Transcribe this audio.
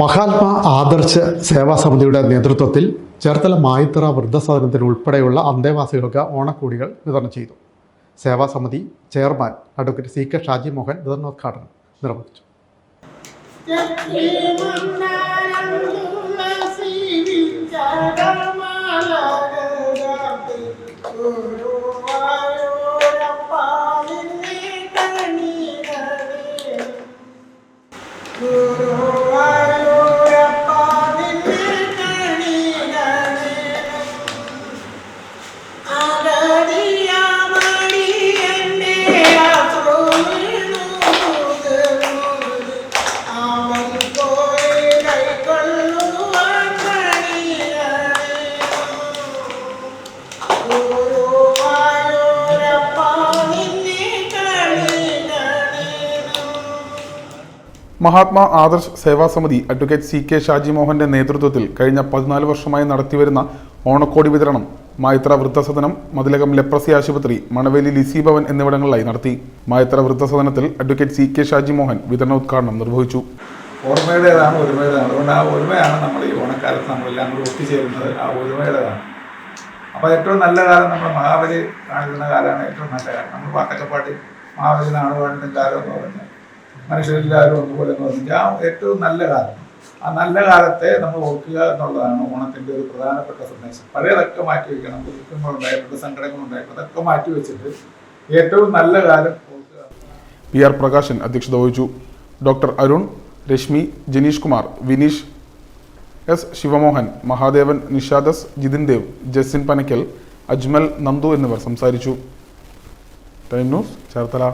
മഹാത്മാ ആദർശ സേവാ സമിതിയുടെ നേതൃത്വത്തിൽ ചേർത്തല മായിത്തറ വൃദ്ധസദനത്തിന് ഉൾപ്പെടെയുള്ള അന്തേവാസികൾക്ക് ഓണക്കോടികൾ വിതരണം ചെയ്തു. Seva Samiti chairman advocate C K Shaji Mohan വിതരണോദ്ഘാടനം നിർവഹിച്ചു. Mahatma Adarsh Seva Samiti advocate C K Shaji മോഹന്റെ നേതൃത്വത്തിൽ കഴിഞ്ഞ പതിനാല് വർഷമായി നടത്തിവരുന്ന ഓണക്കോടി വിതരണം മായത്ര വൃദ്ധസദനം മതിലകം ലെപ്രസി ആശുപത്രി മണവേലി ലിസി ഭവൻ എന്നിവിടങ്ങളിലായി നടത്തി. മായത്ര വൃദ്ധസദനത്തിൽ advocate C K Shaji Mohan വിതരണോദ്ഘാടനം നിർവഹിച്ചു. ഓർമ്മയുടേതാണ് ഒരുമയുടേതാണ്. അതുകൊണ്ട് ആ ഒരുമയാണ് നമ്മൾ ഈ ഓണക്കാലത്ത് നമ്മളെല്ലാം കൂടി ഒത്തുചേരുന്നത്. ആ ഒരുമയുടേതാണ്. അപ്പോൾ ഏറ്റവും നല്ല കാലം നമ്മൾ മഹാബലി കാണിക്കുന്ന കാലമാണ് ഏറ്റവും നല്ല കാലം. നമ്മൾ പാടി മഹാബലി നാടുവാണിന്റെ കാലം എന്ന് പറഞ്ഞാൽ മനുഷ്യരെല്ലാവരും ഒന്നുപോലെ എന്ന് പറഞ്ഞാൽ ആ ഏറ്റവും നല്ല കാലം. ആ നല്ല കാലത്തെ നമ്മൾ ഓർക്കുക എന്നുള്ളതാണ് ഓണത്തിന്റെ ഒരു പ്രധാനപ്പെട്ട സന്ദേശം. പഴയതൊക്കെ മാറ്റി വയ്ക്കണം ദുഃഖങ്ങളുണ്ടായിട്ടുണ്ട് സങ്കടങ്ങളുണ്ടായിട്ടുണ്ട് അതൊക്കെ മാറ്റി വെച്ചിട്ട് ഏറ്റവും നല്ല കാലം ഓർക്കുക പി ആർ പ്രകാശൻ അധ്യക്ഷത വഹിച്ചു. ഡോക്ടർ അരുൺ രശ്മി ജനീഷ് കുമാർ വിനീഷ് എസ് ശിവമോഹൻ മഹാദേവൻ നിഷാദസ് ജിതിൻ ദേവ് ജസിൻ പനക്കൽ അജ്മൽ നന്ദു എന്നിവർ സംസാരിച്ചു. Time news Cherthala.